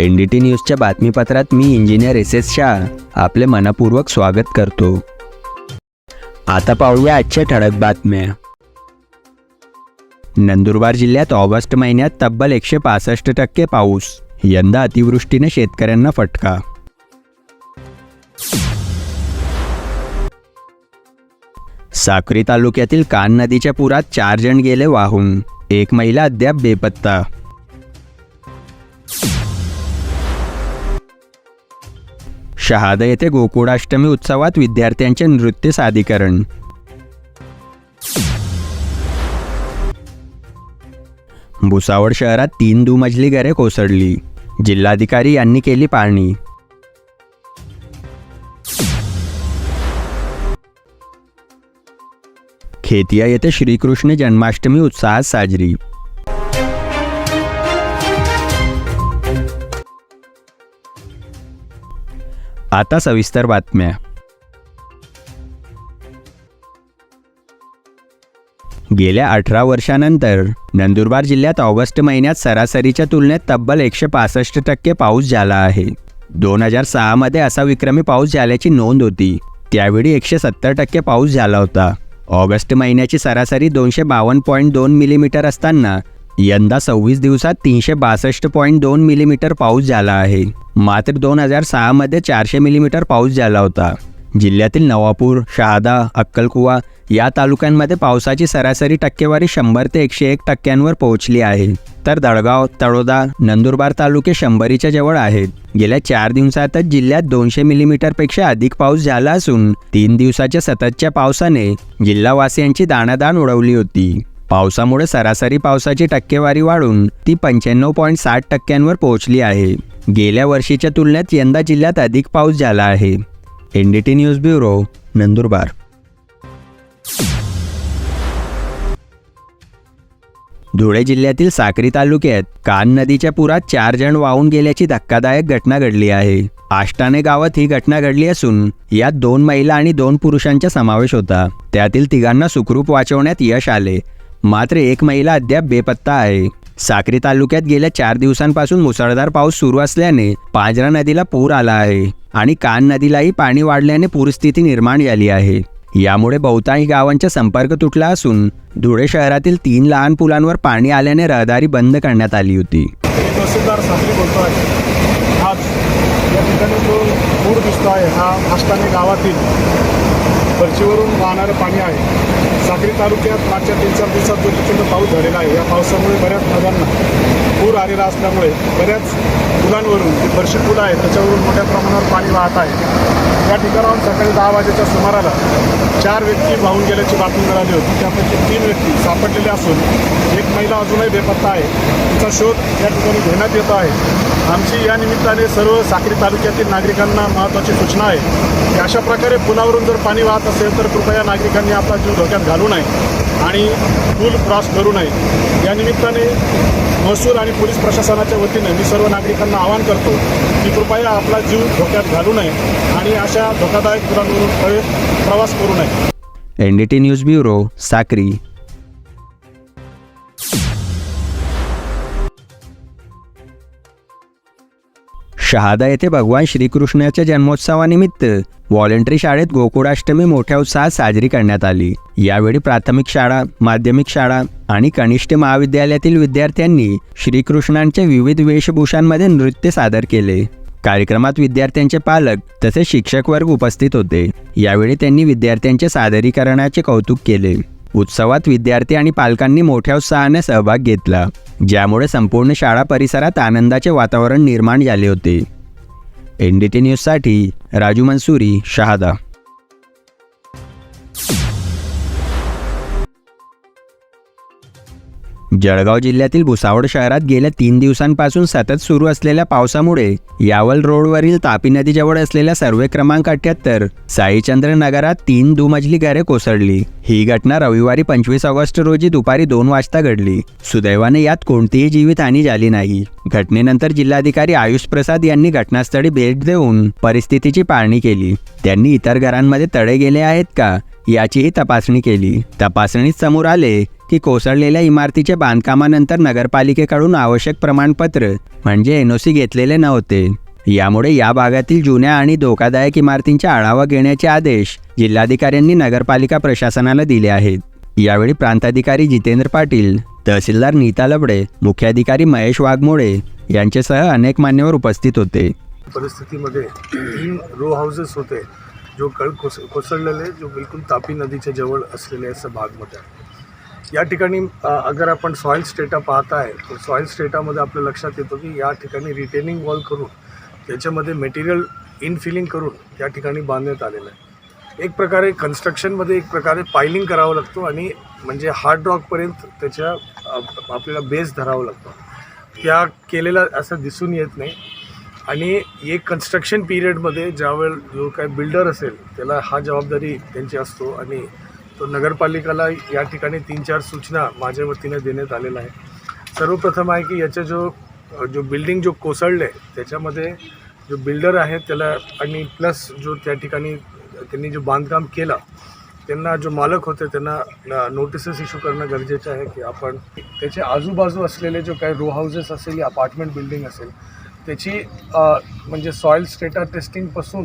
N D T न्यूजच्या बातमीपत्रात मी इंजिनियर एस एस शाह. आपले मनपूर्वक स्वागत करतो. आता पाहूया आजच्या ठळक बातम्या. नंदुरबार जिल्ह्यात ऑगस्ट महिन्यात तब्बल एकशे पासष्ट टक्के पाऊस. यंदा अतिवृष्टीने शेतकऱ्यांना फटका. साक्री तालुक्यातील कान नदीच्या पुरात चार जण गेले वाहून. एक महिला अद्याप बेपत्ता. शहादा येथे गोकुळाष्टमी उत्सवात विद्यार्थ्यांचे नृत्य सादरीकरण. भुसावळ शहरात तीन दुमजली घरे कोसळली. जिल्हाधिकारी यांनी केली पाहणी खेतिया येथे श्रीकृष्ण जन्माष्टमी उत्साहात साजरी. आता सविस्तर बातम्या. गेल्या अठरा वर्षानंतर नंदुरबार जिल्ह्यात ऑगस्ट महिन्यात सरासरीच्या तुलनेत तब्बल एकशे पासष्ट टक्के पाऊस झाला आहे. दोन हजार सहामध्ये असा विक्रमी पाऊस झाल्याची नोंद होती. त्यावेळी एकशे सत्तर टक्के पाऊस झाला होता. ऑगस्ट महिन्याची सरासरी दोनशे बावन्न पॉईंट दोन मिलीमीटर असताना यंदा सव्वीस दिवसात तीनशे बासष्ट पॉईंट दोन मिलीमीटर पाऊस झाला आहे. मात्र दोन हजार सहामध्ये चारशे मिलीमीटर पाऊस झाला होता. जिल्ह्यातील नवापूर शहादा अक्कलकुवा या तालुक्यांमध्ये पावसाची सरासरी टक्केवारी शंभर ते एकशे एक टक्क्यांवर पोहोचली आहे. तर दळगाव तळोदा नंदुरबार तालुके शंभरीच्या जवळ आहेत. गेल्या चार दिवसातच जिल्ह्यात दोनशे मिलीमीटरपेक्षा अधिक पाऊस झाला असून तीन दिवसाच्या सततच्या पावसाने जिल्हावासियांची दाणादाण उडवली होती. पावसामुळे सरासरी पावसाची टक्केवारी वाढून ती पंच्याण्णव पॉईंट साठ टक्क्यांवर पोहोचली आहे. गेल्या वर्षीच्या तुलनेत यंदा जिल्ह्यात अधिक पाऊस झाला आहे. N D T news bureau Nandurbar. Dhule जिल्ह्यातील साक्री तालुक्यात कान नदीच्या पुरात चार जण वाहून गेल्याची धक्कादायक घटना घडली आहे. आष्टाने गावात ही घटना घडली असून यात दोन महिला आणि दोन पुरुषांचा समावेश होता. त्यातील तिघांना सुखरूप वाचवण्यात यश आले. मात्र एक महिला अद्याप बेपत्ता आहे. साक्री तालुक्यात गेल्या चार दिवसांपासून मुसळधार पाऊस सुरू असल्याने पांजरा नदीला पूर आला आहे आणि कान नदीलाही पाणी वाढल्याने पूरस्थिती निर्माण झाली आहे. यामुळे बहुतांश गावांचा संपर्क तुटला असून धुळे शहरातील तीन लहान पुलांवर पाणी आल्याने रहदारी बंद करण्यात आली होती. आज या ठिकाणी जो पूर दिसतो आहे हा गावातील पर्चीवरून वाहणारं पाणी आहे. साक्री तालुक्यात मागच्या तीन चार दिवसात जो प्रचंड पाऊस झालेला आहे. या पावसामुळे बऱ्याच नद्यांना पूर आलेला असल्यामुळे बऱ्याच पुलांवरून जे फरशी पुलं आहेत त्याच्यावरून मोठ्या प्रमाणावर पाणी वाहत आहे. या ठिकाणाहून सकाळी दहा वाजेच्या सुमाराला चार व्यक्ती वाहून गेल्याची बातमी मिळाली होती. त्यापैकी तीन व्यक्ती सापडलेले असून एक महिला अजूनही बेपत्ता आहे. तिचा शोध या ठिकाणी घेण्यात येतो आहे. आमची या निमित्ताने सर्व साक्री तालुक्यातील नागरिकांना महत्त्वाची सूचना आहे की अशा प्रकारे पुलावरून जर पाणी वाहत असेल तर कृपया नागरिकांनी आपला जीव धोक्यात घालू नये आणि पूल क्रॉस करू नये. या निमित्ताने महसूल आणि पोलीस प्रशासनाच्या वतीने मी सर्व नागरिकांना आवाहन करतो की कृपया आपला जीव धोक्यात घालू नये आणि अशा धोकादायक पुरांवरून प्रवास करू नये. N D T news bureau Sakri. Shahada येथे भगवान श्रीकृष्णाच्या जन्मोत्सवानिमित्त व्हॉलेंटरी शाळेत गोकुळाष्टमी मोठ्या उत्साहात साजरी करण्यात आली. यावेळी प्राथमिक शाळा माध्यमिक शाळा आणि कनिष्ठ महाविद्यालयातील विद्यार्थ्यांनी श्रीकृष्णांच्या विविध वेशभूषांमध्ये नृत्य सादर केले. कार्यक्रमात विद्यार्थ्यांचे पालक तसेच शिक्षक वर्ग उपस्थित होते. यावेळी त्यांनी विद्यार्थ्यांच्या सादरीकरणाचे कौतुक केले. उत्सवात विद्यार्थी आणि पालकांनी मोठ्या उत्साहाने सहभाग घेतला ज्यामुळे संपूर्ण शाळा परिसरात आनंदाचे वातावरण निर्माण झाले होते. एन डी टी न्यूजसाठी राजू मंसुरी शहादा. जळगाव जिल्ह्यातील भुसावळ शहरात गेल्या तीन दिवसांपासून सतत सुरू असलेल्या पावसामुळे यावल रोडवरील तापी नदीजवळ असलेल्या सर्वे क्रमांक अठ्याहत्तर साईचंद्र नगरात तीन दुमजली घरे कोसळली. ही घटना रविवारी पंचवीस ऑगस्ट रोजी दुपारी दोन वाजता घडली. सुदैवाने यात कोणतीही जीवितहानी झाली नाही. घटनेनंतर जिल्हाधिकारी आयुष प्रसाद यांनी घटनास्थळी भेट देऊन परिस्थितीची पाहणी केली. त्यांनी इतर घरांमध्ये तडे गेले आहेत का? याचीही तपासणी केली. तपासणीत समोर आले की कोसळलेल्या इमारतीच्या बांधकामानंतर नगरपालिकेकडून आवश्यक प्रमाणपत्र म्हणजे एनओसी घेतलेले नव्हते. यामुळे या भागातील जुन्या आणि धोकादायक इमारतींचा आढावा घेण्याचे आदेश जिल्हाधिकाऱ्यांनी नगरपालिका प्रशासनाला दिले आहेत. यावेळी प्रांताधिकारी जितेंद्र पाटील तहसीलदार नीता लबडे मुख्याधिकारी महेश वाघमोडे यांच्यासह अनेक मान्यवर उपस्थित होते. परिस्थितीमध्ये तीन रो हाऊसेस होते. जो कळ कोस कोसळलेले जो बिलकुल तापी नदीच्या जवळ असलेले असं भागमध्ये आहे. या ठिकाणी अगर आपण सॉईल स्टेटा पाहत आहे तर सॉईल स्टेटामध्ये आपल्या लक्षात येतो की या ठिकाणी रिटेनिंग वॉल करून त्याच्यामध्ये मटेरियल इनफिलिंग करून त्या ठिकाणी बांधण्यात आलेलं आहे. एक प्रकारे कन्स्ट्रक्शनमध्ये एक प्रकारे पायलिंग करावं लागतो आणि म्हणजे हार्ड रॉकपर्यंत त्याच्या आपल्याला बेस धरावं लागतो. त्या केलेला असं दिसून येत नाही. आणि एक कन्स्ट्रक्शन पिरियडमध्ये ज्यावेळेला जो काय बिल्डर असेल त्याला हा जबाबदारी त्यांची असतो आणि तो नगरपालिकाला या ठिकाणी तीन चार सूचना माझ्या वतीने देण्यात आलेल्या आहे सर्वप्रथम आहे की याच्या जो जो बिल्डिंग जो कोसळले त्याच्यामध्ये जो बिल्डर आहे त्याला आणि प्लस जो त्या ठिकाणी त्यांनी जो बांधकाम केलं त्यांना जो मालक होते त्यांना नोटिसेस इश्यू करणं गरजेचं आहे की आपण त्याच्या आजूबाजू असलेले जो काही रो हाऊसेस असेल या अपार्टमेंट बिल्डिंग असेल त्याची म्हणजे सॉईल स्टेटा टेस्टिंगपासून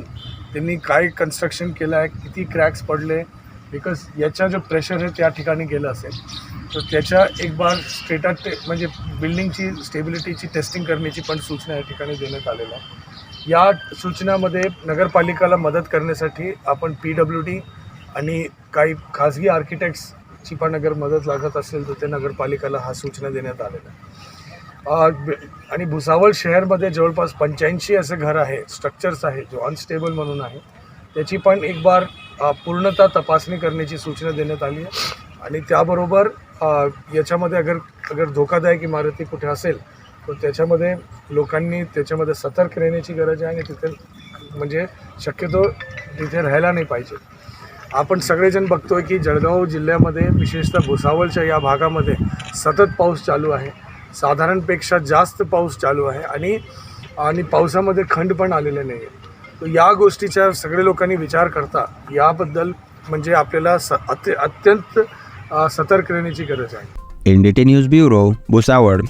त्यांनी काय कन्स्ट्रक्शन केलं आहे किती क्रॅक्स पडले बिकॉज याचा जो प्रेशर आहे त्या ठिकाणी गेलं असेल. तर त्याच्या एक बार स्टेटा टे म्हणजे बिल्डिंगची स्टेबिलिटीची टेस्टिंग करण्याची पण सूचना या ठिकाणी देण्यात आलेल्या या सूचनामध्ये नगरपालिकाला मदत करण्यासाठी आपण पी डब्ल्यू डी आणि काही खाजगी आर्किटेक्ट्सची पण अगर मदत लागत असेल तर ते नगरपालिकाला हा सूचना देण्यात आलेल्या आहे आणि भुसावळ शहरमध्ये जवळपास पंच्याऐंशी असे घर आहे स्ट्रक्चर्स आहे जो अनस्टेबल म्हणून आहे. त्याची पण एक बार पूर्णतः तपासणी करण्याची सूचना देण्यात आली आहे. आणि त्याबरोबर याच्यामध्ये अगर अगर धोकादायक इमारती कुठे असेल तर त्याच्यामध्ये लोकांनी त्याच्यामध्ये सतर्क राहण्याची गरज आहे आणि तिथे म्हणजे शक्यतो तिथे राहायला नाही पाहिजे. आपण सगळेजण बघतोय की जळगाव जिल्ह्यामध्ये विशेषतः भुसावळच्या या भागामध्ये सतत पाऊस चालू आहे. साधारणपेक्षा जास्त पाऊस चालू आहे आणि आणि पावसामध्ये खंड पण आलेले नाही आहे तर या गोष्टीचा सगळे लोकांनी विचार करता याबद्दल म्हणजे आपल्याला स अत्य अत्यंत सतर्क राहण्याची गरज आहे. N D T news bureau Bhusawal.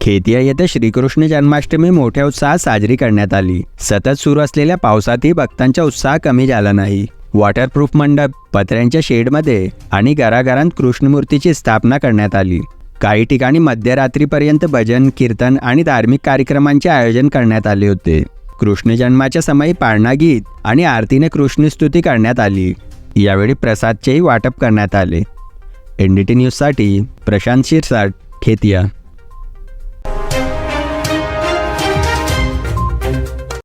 Khetia येथे श्रीकृष्ण जन्माष्टमी मोठ्या उत्साहात साजरी करण्यात आली. सतत सुरू असलेल्या पावसातही भक्तांचा उत्साह कमी झाला नाही. वॉटरप्रूफ मंडप पत्र्यांच्या शेडमध्ये आणि घराघरांत कृष्णमूर्तीची स्थापना करण्यात आली. काही ठिकाणी मध्यरात्रीपर्यंत भजन कीर्तन आणि धार्मिक कार्यक्रमांचे आयोजन करण्यात आले होते. कृष्ण जन्माच्या समयी पाळणा गीत आणि आरतीने कृष्णस्तुती करण्यात आली. यावेळी प्रसादचेही वाटप करण्यात आले. एन डी टी न्यूजसाठी प्रशांत शिरसाट खेतिया.